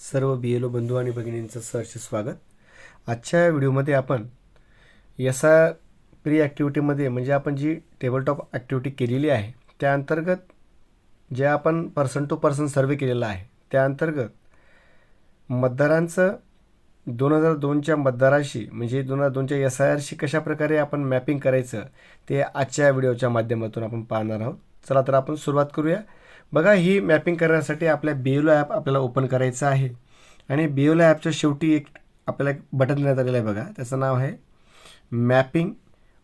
सर्व बी L O बंधू आणि भगिनींचं सहर्ष स्वागत. आजच्या व्हिडिओमध्ये आपण एस आय प्री ॲक्टिव्हिटीमध्ये म्हणजे आपण जी टेबल टॉप ॲक्टिव्हिटी केलेली आहे त्या अंतर्गत जे आपण पर्सन टू पर्सन सर्वे केलेला आहे त्या अंतर्गत मतदारांचं दोन हजार दोनच्या मतदाराशी म्हणजे दोन हजार दोनच्या एस आय आरशी कशाप्रकारे आपण मॅपिंग करायचं ते आजच्या व्हिडिओच्या माध्यमातून आपण पाहणार आहोत. चला तर आपण सुरुवात करूया. बघा ही मॅपिंग करण्यासाठी आपल्या बिओलो ॲप आपल्याला ओपन करायचं आहे. आणि बिओलो ॲपच्या शेवटी एक आपल्याला एक बटन देण्यात आलेलं आहे बघा. त्याचं नाव आहे mapping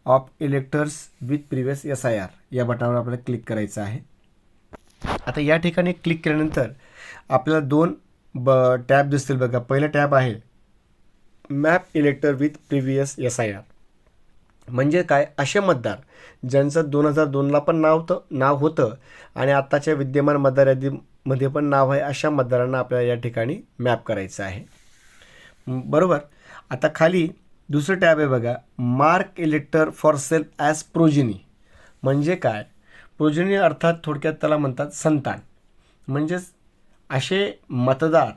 of electors with previous S I R या बटनावर आपल्याला क्लिक करायचं आहे. आता या ठिकाणी क्लिक केल्यानंतर आपल्याला दोन ब टॅब दिसतील बघा. पहिलं टॅब आहे map elector with previous S I R म्हणजे काय? असे मतदार ज्यांचं दोन हजार दोनला पण नाव होतं नाव होतं आणि आत्ताच्या विद्यमान मतदार यादीमध्ये पण नाव आहे अशा मतदारांना आपल्याला या ठिकाणी मॅप करायचं आहे. बरोबर? आता खाली दुसरं टॅब आहे बघा. Mark elector for self as progeny म्हणजे काय? प्रोजिनी अर्थात थोडक्यात त्याला म्हणतात संतान. म्हणजेच असे मतदार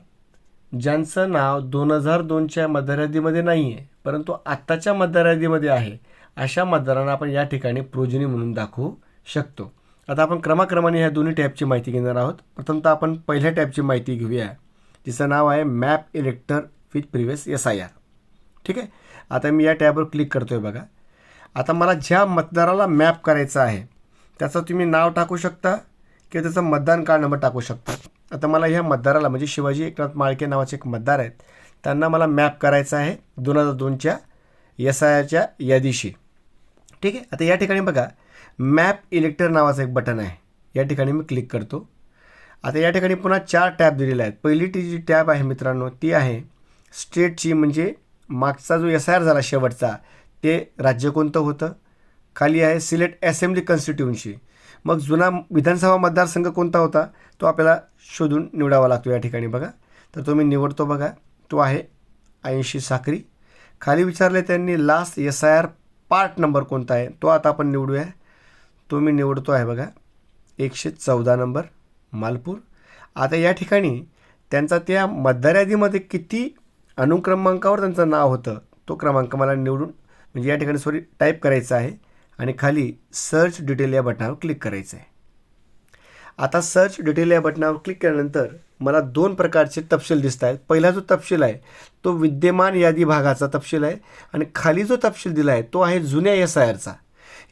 ज्यांचं नाव दोन हजार दोनच्या मतदार यादीमध्ये नाही आहे परंतु आत्ताच्या मतदार यादीमध्ये आहे अशा मतदारांना आपण या ठिकाणी प्रोजनी म्हणून दाखवू शकतो. आता आपण क्रमाक्रमाने ह्या दोन्ही टॅबची माहिती घेणार आहोत. प्रथमतः आपण पहिल्या टॅबची माहिती घेऊया जिचं नाव आहे map elector with previous S I R ठीक आहे? आता मी या टॅबवर क्लिक करतो आहे बघा. आता मला ज्या मतदाराला मॅप करायचं आहे त्याचं तुम्ही नाव टाकू शकता किंवा त्याचा मतदान कार्ड नंबर टाकू शकता. आता मला ह्या मतदाराला म्हणजे शिवाजी एकनाथ माळके नावाचे एक मतदार आहेत त्यांना मला मॅप करायचं आहे दोन हजार दोनच्या एस आय आरच्या यादीशी. ठीक आहे? आता या ठिकाणी बघा मॅप इलेक्टर नावाचं एक बटन आहे. या ठिकाणी मी क्लिक करतो. आता या ठिकाणी पुन्हा चार टॅब दिलेले आहेत. पहिली ती जी टॅब आहे मित्रांनो ती आहे स्टेटची म्हणजे मागचा जो एस आय आर झाला शेवटचा ते राज्य कोणतं होतं? खाली आहे सिलेक्ट असेंब्ली कॉन्स्टिट्युन्सी मग जुना विधानसभा मतदारसंघ कोणता होता? तो आपल्याला शोधून निवडावा लागतो या ठिकाणी बघा. तर तो मी निवडतो बघा. तो आहे ऐंशी साखरी. खाली विचारले त्यांनी last S I R part number कोणता आहे? तो आता आपण निवडूया. तो मी निवडतो आहे बघा. एकशे चौदा नंबर मालपूर. आता या ठिकाणी त्यांचा त्या मतदार यादीमध्ये किती अनुक्रमांकावर त्यांचं नाव होतं तो क्रमांक मला निवडून म्हणजे या ठिकाणी सॉरी टाईप करायचा आहे आणि खाली सर्च डिटेल या बटनावर क्लिक करायचं आहे. आता सर्च डिटेल या बटनावर क्लिक केल्यानंतर मला दोन प्रकारचे तपशील दिसत आहेत. पहिला जो तपशील आहे तो विद्यमान यादी भागाचा तपशील आहे आणि खाली जो तपशील दिला आहे तो आहे जुन्या एस आय आरचा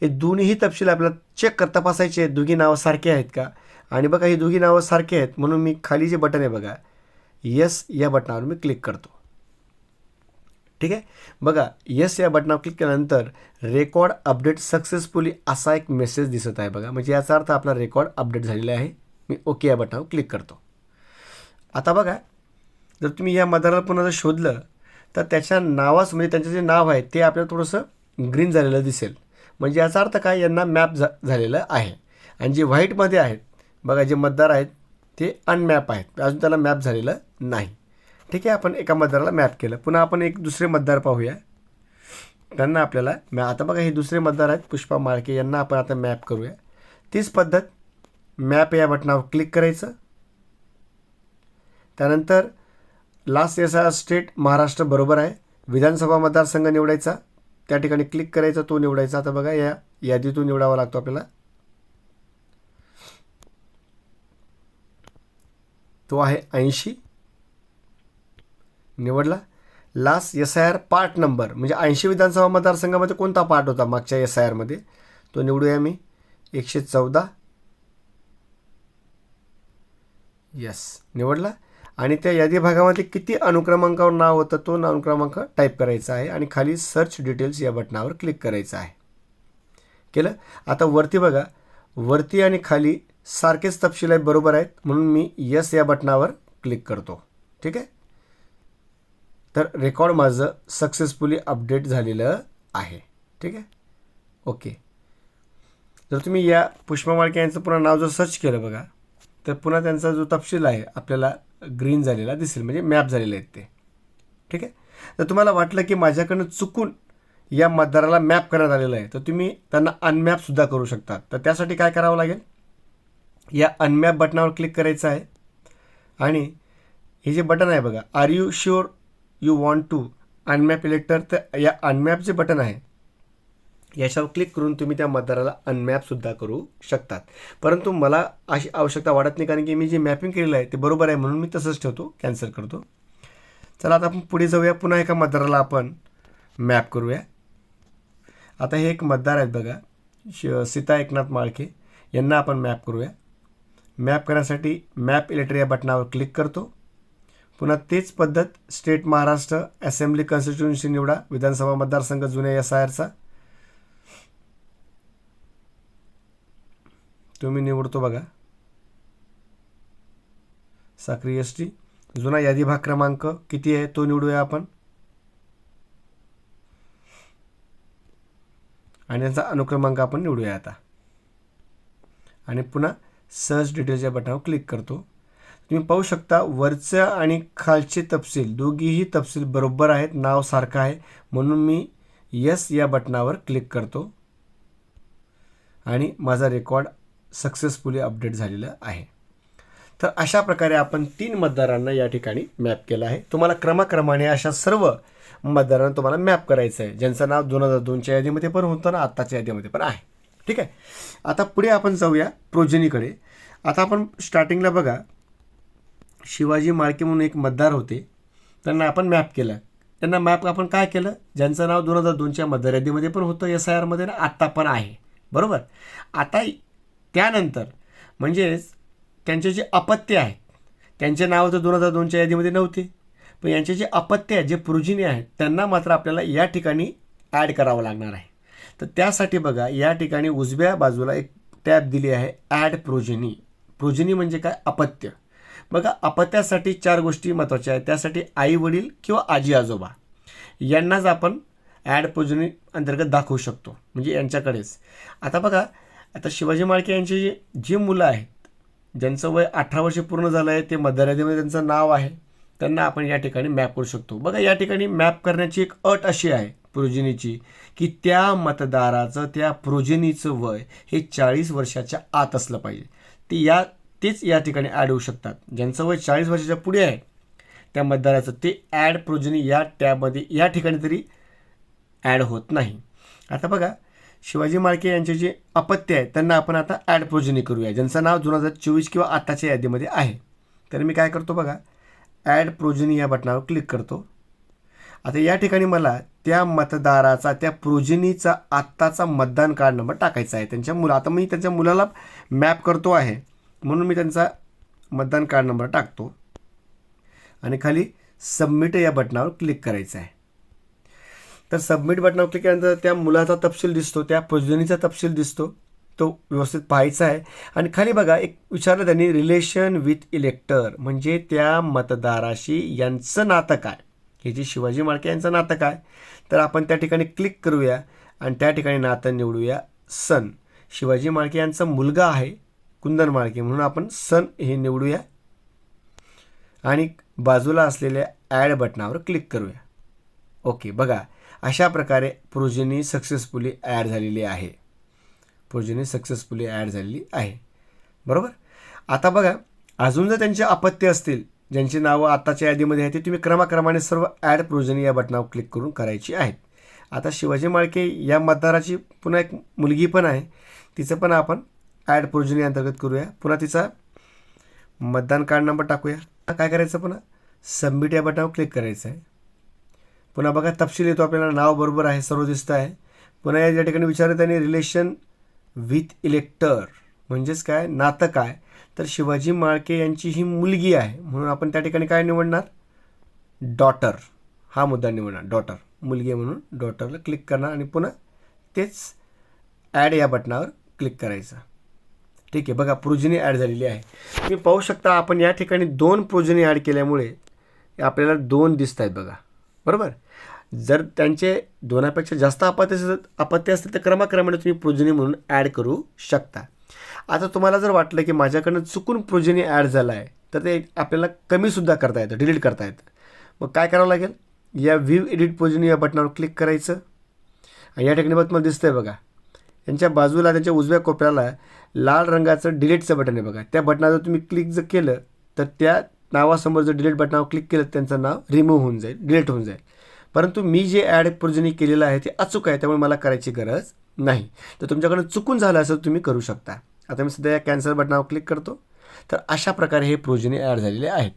हे दोन्हीही तपशील आपल्याला चेक कर तपासायचे आहेत. दोघी नावं सारखे आहेत का? आणि बघा ही दोघी नावं सारखे आहेत म्हणून मी खाली जे बटन आहे बघा यस या बटनावर मी क्लिक करतो. ठीक आहे? बघा यस या बटनावर क्लिक केल्यानंतर रेकॉर्ड अपडेट सक्सेसफुली असा एक मेसेज दिसत आहे बघा. म्हणजे याचा अर्थ आपला रेकॉर्ड अपडेट झालेला आहे. मी ओके या बटनावर क्लिक करतो. आता बघा जर तुम्ही या मतदाराला पुन्हा जर शोधलं तर त्याच्या नावास म्हणजे त्यांचं जे नाव आहे ते आपल्याला थोडंसं ग्रीन झालेलं दिसेल. म्हणजे याचा अर्थ काय यांना मॅप झा झालेलं आहे. आणि जे व्हाईटमध्ये आहेत बघा जे मतदार आहेत ते अनमॅप आहेत. अजून त्याला मॅप झालेलं नाही. ठीक आहे आपण एका मतदाराला मॅप केलं. पुन्हा आपण एक दुसरे मतदार पाहूया. त्यांना आपल्याला मॅ आता बघा हे दुसरे मतदार आहेत पुष्पा माळके यांना आपण आता मॅप करूया. तीच पद्धत मॅप या बटनावर क्लिक करायचं. त्यानंतर last S R state Maharashtra बरोबर आहे. विधानसभा मतदारसंघ निवडायचा. त्या ठिकाणी क्लिक करायचा तो निवडायचा. आता बघा या यादीतून निवडावा लागतो आपल्याला. तो आहे ऐंशी. निवडला. Last S I R part number म्हणजे ऐंशी विधानसभा मतदारसंघामध्ये कोणता पार्ट होता मागच्या एस आय आरमध्ये तो निवडूया मी. एकशे चौदा. यस निवडला. आणि त्या यादी भागामध्ये किती अनुक्रमांकावर नाव होतं तो अनुक्रमांक टाईप करायचा आहे आणि खाली सर्च डिटेल्स या बटनावर क्लिक करायचं आहे. केलं? आता वरती बघा. वरती आणि खाली सारखेच तपशील आहेत बरोबर आहेत. म्हणून मी यस या बटनावर क्लिक करतो. ठीक आहे? तर रेकॉर्ड माझं सक्सेसफुली अपडेट झालेलं आहे. ठीक आहे? ओके. जर तुम्ही या पुष्पा माळके यांचं पुन्हा नाव जर सर्च केलं बघा तर पुन्हा त्यांचा जो तपशील आहे आपल्याला ग्रीन झालेला दिसेल म्हणजे मॅप झालेले आहेत ते. ठीक आहे? तर तुम्हाला वाटलं की माझ्याकडनं चुकून या मतदाराला मॅप करण्यात आलेलं आहे तर तुम्ही त्यांना अनमॅपसुद्धा करू शकता तर त्यासाठी काय करावं लागेल? या अनमॅप बटनावर क्लिक करायचं आहे. आणि हे जे बटन आहे बघा are you sure you want to unmap elector तर या अनमॅप जे बटन आहे. याच्यावर क्लिक करून तुम्ही त्या मतदाराला अनमॅपसुद्धा करू शकतात. परंतु मला अशी आवश्यकता वाटत नाही कारण की मी जे मॅपिंग केलेलं आहे ते बरोबर आहे म्हणून मी तसंच ठेवतो कॅन्सल करतो. चला आता आपण पुढे जाऊया. पुन्हा एका मतदाराला आपण मॅप करूया. आता हे एक मतदार आहेत बघा. श सीता एकनाथ माळके. यांना आपण मॅप करूया. मॅप करण्यासाठी मॅप इलेक्टर या बटनावर क्लिक करतो. पुन्हा तेच पद्धत स्टेट महाराष्ट्र असेंब्ली कॉन्स्टिट्युन्सी निवडा. विधानसभा मतदारसंघ जुन्या एस आय तुम्ही निवडतो बघा. साक्री एस टी जुना यादी भाग क्रमांक किती आहे तो निवडूया आपण. आणि त्यांचा अनुक्रमांक आपण निवडूया आता. आणि पुन्हा सर्च डिटेल्सच्या बटनावर क्लिक करतो. तुम्ही पाहू शकता वरचं आणि खालचे तपशील दोघीही तपशील बरोबर आहेत नाव सारखं आहे. म्हणून मी यस या बटनावर क्लिक करतो. आणि माझा रेकॉर्ड सक्सेसफुली अपडेट झालेलं आहे. तर अशा प्रकारे आपण तीन मतदारांना या ठिकाणी मॅप केलं आहे. तुम्हाला क्रमाक्रमाने अशा सर्व मतदारांना तुम्हाला मॅप करायचं आहे. ज्यांचं नाव दोन हजार दोनच्या यादीमध्ये पण होतं ना आत्ताच्या यादीमध्ये पण आहे. ठीक आहे? आता पुढे आपण जाऊया प्रोजनीकडे. आता आपण स्टार्टिंगला बघा. शिवाजी माळके म्हणून एक मतदार होते. त्यांना आपण मॅप केलं. त्यांना मॅप आपण काय केलं? ज्यांचं नाव दोन हजार दोनच्या मतदार यादीमध्ये पण होतं एस आय आरमध्ये ना आत्ता पण आहे. बरोबर? आता त्यानंतर म्हणजेच त्यांचे जे अपत्य आहेत त्यांचे नाव तर दोन हजार दोनच्या यादीमध्ये नव्हते पण यांचे जे अपत्य आहेत जे प्रोजिनी आहेत त्यांना मात्र आपल्याला या ठिकाणी ॲड करावं लागणार आहे. तर त्यासाठी बघा या ठिकाणी उजव्या बाजूला एक टॅब दिली आहे ॲड प्रोजिनी प्रोजिनी म्हणजे काय? अपत्य. बघा अपत्यासाठी चार गोष्टी महत्त्वाच्या आहेत. त्यासाठी आई वडील किंवा आजी आजोबा यांनाच आपण ॲड प्रोजिनी अंतर्गत दाखवू शकतो. म्हणजे यांच्याकडेच. आता बघा आता शिवाजी माळके यांची जी जी मुलं आहेत ज्यांचं वय अठरा वर्ष पूर्ण झालं आहे ते मतदारामध्ये त्यांचं नाव आहे त्यांना आपण या ठिकाणी मॅप करू शकतो. बघा या ठिकाणी मॅप करण्याची एक अट अशी आहे प्रोजिनीची की त्या मतदाराचं त्या प्रोजिनीचं वय हे चाळीस वर्षाच्या आत असलं पाहिजे. ते या तेच या ठिकाणी ॲड होऊ शकतात. ज्यांचं वय चाळीस वर्षाच्या पुढे आहे त्या मतदाराचं ते ॲड प्रोजिनी या टॅबमध्ये या ठिकाणी तरी ॲड होत नाही. आता बघा शिवाजी माळके यांचे जे अपत्य आहेत त्यांना आपण आता ॲड प्रोजनी करूया. ज्यांचं नाव दोन हजार चोवीस किंवा आत्ताच्या यादीमध्ये आहे. तर मी काय करतो बघा ॲड प्रोजनी या बटनावर क्लिक करतो. आता या ठिकाणी मला त्या मतदाराचा त्या प्रोजिनीचा आत्ताचा मतदान कार्ड नंबर टाकायचा आहे. त्यांच्या मुला आता मी त्यांच्या मुलाला मॅप करतो आहे. म्हणून मी त्यांचा मतदान कार्ड नंबर टाकतो. आणि खाली सबमिट या बटनावर क्लिक करायचं आहे. तर सबमिट बटनावर क्लिक केल्यानंतर त्या मुलाचा तपशील दिसतो त्या प्रोजनीचा तपशील दिसतो तो व्यवस्थित पाहायचा आहे. आणि खाली बघा एक विचारलं त्यांनी रिलेशन विथ इलेक्टर म्हणजे त्या मतदाराशी यांचं नातं काय? हे जे शिवाजी माळके यांचं नातं काय? तर आपण त्या ठिकाणी क्लिक करूया आणि त्या ठिकाणी नातं निवडूया. सन. शिवाजी माळके यांचा मुलगा आहे कुंदन माळके म्हणून आपण सन हे निवडूया. आणि बाजूला असलेल्या ॲड बटनावर क्लिक करूया. ओके बघा. अशा प्रकारे प्रोजेनी सक्सेसफुली ॲड झालेली आहे. प्रोजेनी सक्सेसफुली ॲड झालेली आहे. बरोबर? आता बघा अजून जर त्यांचे अपत्य असतील ज्यांची नावं आत्ताच्या यादीमध्ये आहे ते तुम्ही क्रमाक्रमाने सर्व ॲड प्रोजेनी या बटनावर क्लिक करून करायची आहेत. आता शिवाजी माळके या मतदाराची पुन्हा एक मुलगी पण आहे. तिचं पण आपण ॲड प्रोजेनी अंतर्गत करूया. पुन्हा तिचा मतदान कार्ड नंबर टाकूया. काय करायचं पुन्हा? सबमिट या बटनावर क्लिक करायचं आहे पुन्हा बघा तपशील येतो. आपल्याला नाव बरोबर आहे सर्व दिसतं आहे पुन्हा या ठिकाणी विचारलं त्यांनी रिलेशन विथ इलेक्टर म्हणजेच काय? नातं काय? तर शिवाजी माळके यांची ही मुलगी आहे. म्हणून आपण त्या ठिकाणी काय निवडणार? डॉटर हा मुद्दा निवडणार. डॉटर मुलगी आहे म्हणून डॉटरला क्लिक करणार आणि पुन्हा तेच ॲड या बटनावर क्लिक करायचं. ठीक आहे बघा प्रोजनी ॲड झालेली आहे. तुम्ही पाहू शकता आपण या ठिकाणी दोन प्रोजनी ॲड केल्यामुळे आपल्याला दोन दिसत आहेत बघा. बरोबर? जर त्यांचे दोनापेक्षा जास्त अपत्य असेल अपत्य असतील तर क्रमाक्रमाने तुम्ही प्रोजनी म्हणून ॲड करू शकता. आता तुम्हाला जर वाटलं की माझ्याकडनं चुकून प्रोजनी ॲड झाला आहे तर ते आपल्याला कमीसुद्धा करता येतं डिलीट करता येतं. मग काय करावं लागेल? या व्ह्यू एडिट प्रोजनी या बटनावर क्लिक करायचं. आणि या ठिकाणी बघ मला दिसतंय बघा. त्यांच्या बाजूला त्यांच्या उजव्या कोपऱ्याला लाल रंगाचं डिलीटचं बटन आहे बघा. त्या बटनावर तुम्ही क्लिक जर केलं तर त्या नावासमोर जर डिलीट बटनावर क्लिक केलं त्यांचं नाव रिमूव्ह होऊन जाईल डिलीट होऊन जाईल. परंतु मी जे ॲड प्रोजनी केलेलं आहे ते अचूक आहे त्यामुळे मला करायची गरज नाही. तर तुमच्याकडून चुकून झालं असं तुम्ही करू शकता. आता मी सध्या या कॅन्सल बटनावर क्लिक करतो. तर अशा प्रकारे हे प्रोजनी ॲड झालेले आहेत.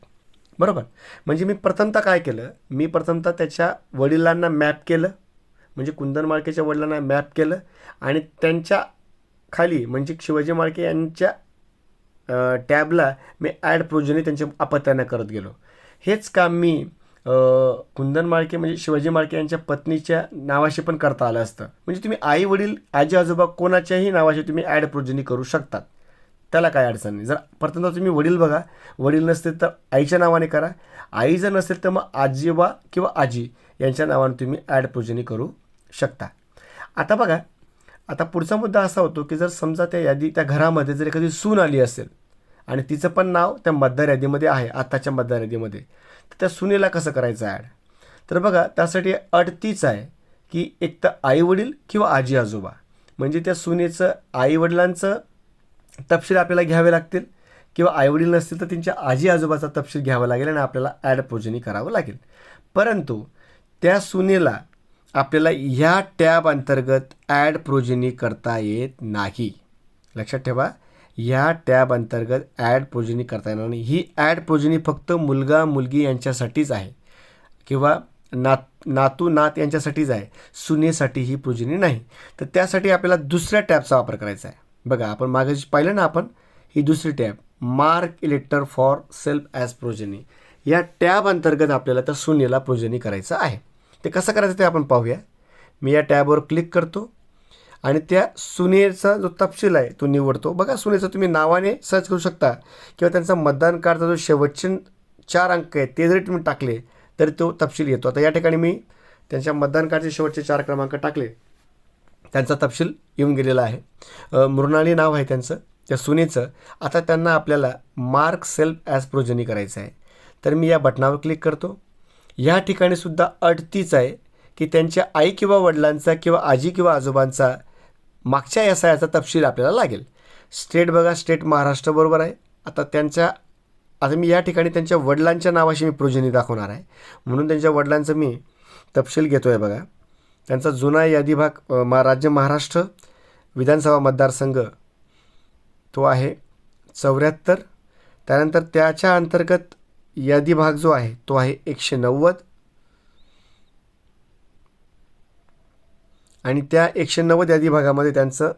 बरोबर? म्हणजे मी प्रथमतः काय केलं? मी प्रथमतः त्याच्या वडिलांना मॅप केलं. म्हणजे कुंदन माळकेच्या वडिलांना मॅप केलं. आणि त्यांच्या खाली म्हणजे शिवाजी माळके यांच्या टॅबला मी ॲड प्रोजनी त्यांच्या अपत्यांना करत गेलो. हेच काम मी कुंदन माळके म्हणजे शिवाजी माळके यांच्या पत्नीच्या नावाशी पण करता आलं असतं. म्हणजे तुम्ही आई वडील आजी आजोबा कोणाच्याही नावाशी तुम्ही ॲड प्रोजनी करू शकतात. त्याला काय अडचण नाही. जर प्रथमतः तुम्ही वडील बघा वडील नसतील तर आईच्या नावाने करा. आई जर नसेल तर मग आजीबा किंवा आजी यांच्या नावाने तुम्ही ॲड प्रोजनी करू शकता. आता बघा आता पुढचा मुद्दा असा होतो की जर समजा त्या यादी त्या घरामध्ये जर एखादी सून आली असेल आणि तिचं पण नाव त्या मतदार यादीमध्ये आहे आत्ताच्या मतदार यादीमध्ये तर त्या सुनेला कसं करायचं ॲड तर बघा त्यासाठी अट तीच आहे की एक तर आईवडील किंवा आजी आजोबा म्हणजे त्या सुनेचं आईवडिलांचं तपशील आपल्याला घ्यावे लागतील किंवा आईवडील नसतील तर त्यांच्या आजी आजोबाचा तपशील घ्यावा लागेल आणि आपल्याला ॲड पोजनी करावं लागेल. परंतु त्या सुनेला आपल्याला ह्या टॅब अंतर्गत ॲड प्रोजेनी करता येत नाही. लक्षात ठेवा ह्या टॅब अंतर्गत ॲड प्रोजेनी करता येणार नाही. ही ॲड प्रोजेनी फक्त मुलगा मुलगी यांच्यासाठीच आहे किंवा नात नातू नात यांच्यासाठीच आहे. सुनेसाठी ही प्रोजेनी नाही. तर त्यासाठी आपल्याला दुसऱ्या टॅबचा वापर करायचा आहे. बघा आपण मागे पाहिलं ना आपण ही दुसरी tab mark elector for self as progeny. या टॅब अंतर्गत आपल्याला त्या सुनेला प्रोजेनी करायचं आहे. ते कसं करायचं ते आपण पाहूया. मी या टॅबवर क्लिक करतो आणि त्या सुनेचा जो तपशील आहे तो निवडतो. बघा सुनेचं तुम्ही नावाने सर्च करू शकता. किंवा त्यांचा मतदान कार्डचा जो शेवटचे चार अंक आहे ते जरी तुम्ही टाकले तरी तो तपशील येतो. आता या ठिकाणी मी त्यांच्या मतदान कार्डचे शेवटचे चार क्रमांक टाकले. त्यांचा तपशील येऊन गेलेला आहे. मृणाली नाव आहे त्यांचं त्या सुनेचं. आता त्यांना आपल्याला मार्क सेल्फ ॲज प्रोजनी करायचं आहे. तर मी या बटनावर क्लिक करतो. या ठिकाणी सुद्धा अट तीच आहे की त्यांच्या आई किंवा वडिलांचा किंवा आजी किंवा आजोबांचा मागच्या एस तपशील आपल्याला लागेल. स्टेट बघा स्टेट महाराष्ट्र बरोबर आहे. आता त्यांच्या आता मी या ठिकाणी त्यांच्या वडिलांच्या नावाशी मी प्रोजनी दाखवणार आहे. म्हणून त्यांच्या वडिलांचं मी तपशील घेतो आहे बघा. त्यांचा जुना यादी भाग मा राज्य महाराष्ट्र विधानसभा मतदारसंघ तो आहे चौऱ्याहत्तर. त्यानंतर त्याच्या अंतर्गत यादी भाग जो आहे तो आहे एकशे नव्वद. आणि त्या एकशे नव्वद यादी भागामध्ये त्यांचं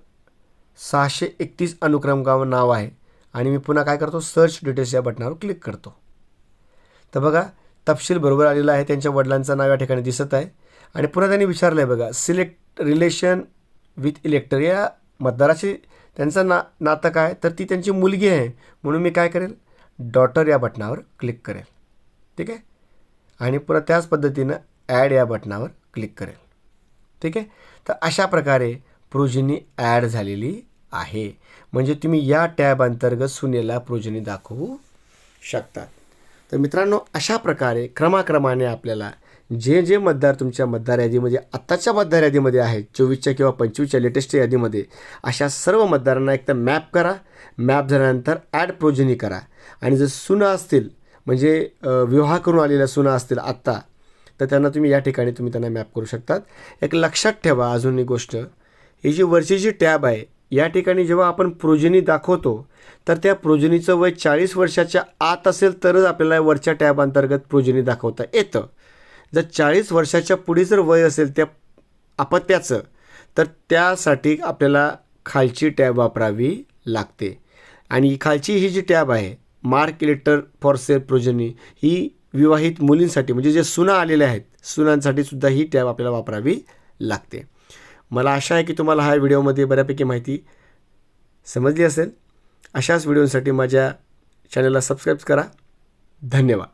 सहाशे एकतीस अनुक्रम गाव नाव आहे. आणि मी पुन्हा काय करतो? सर्च डिटेल्स या बटनावर क्लिक करतो. तर बघा तपशील बरोबर आलेला आहे. त्यांच्या वडिलांचं नाव या ठिकाणी दिसत आहे. आणि पुन्हा त्यांनी विचारलं आहे बघा सिलेक्ट रिलेशन विथ इलेक्टर या मतदाराशी त्यांचं ना नातं काय? तर ती त्यांची मुलगी आहे. म्हणून मी काय करेल? डॉटर या बटनावर क्लिक करेल. ठीक आहे? आणि पुन्हा त्याच पद्धतीनं ॲड या बटनावर क्लिक करेल. ठीक आहे? तर अशा प्रकारे प्रोजनी ॲड झालेली आहे. म्हणजे तुम्ही या टॅब अंतर्गत सुनेला प्रोजनी दाखवू शकता. तर मित्रांनो अशा प्रकारे क्रमाक्रमाने आपल्याला जे जे मतदार तुमच्या मतदार यादीमध्ये आत्ताच्या मतदार यादीमध्ये आहेत चोवीसच्या किंवा पंचवीसच्या लेटेस्ट यादीमध्ये अशा सर्व मतदारांना एकतर मॅप करा. मॅप झाल्यानंतर ॲड प्रोजनी करा. आणि जर सुना असतील म्हणजे विवाह करून आलेल्या सुना असतील आत्ता तर त्यांना तुम्ही या ठिकाणी तुम्ही त्यांना मॅप करू शकतात. एक लक्षात ठेवा अजून एक गोष्ट. ही जी वरची जी टॅब आहे या ठिकाणी जेव्हा आपण प्रोजनी दाखवतो तर त्या प्रोजनीचं वय चाळीस वर्षाच्या आत असेल तरच आपल्याला वरच्या टॅब अंतर्गत प्रोजनी दाखवता येतं. जर चाळीस वर्षाच्या पुढे जर वय असेल त्या अपत्याचं तर त्यासाठी आपल्याला खालची टॅब वापरावी लागते. आणि खालची ही जी टॅब आहे mark elector for self progeny ही विवाहित मुलींसाठी म्हणजे जे सुना आलेल्या आहेत सुनांसाठी सुद्धा ही टॅब आपल्याला वापरावी लागते. मला आशा आहे की तुम्हाला हा व्हिडिओमध्ये बऱ्यापैकी माहिती समजली असेल. अशाच व्हिडिओसाठी माझ्या चॅनलला सबस्क्राईब करा. धन्यवाद.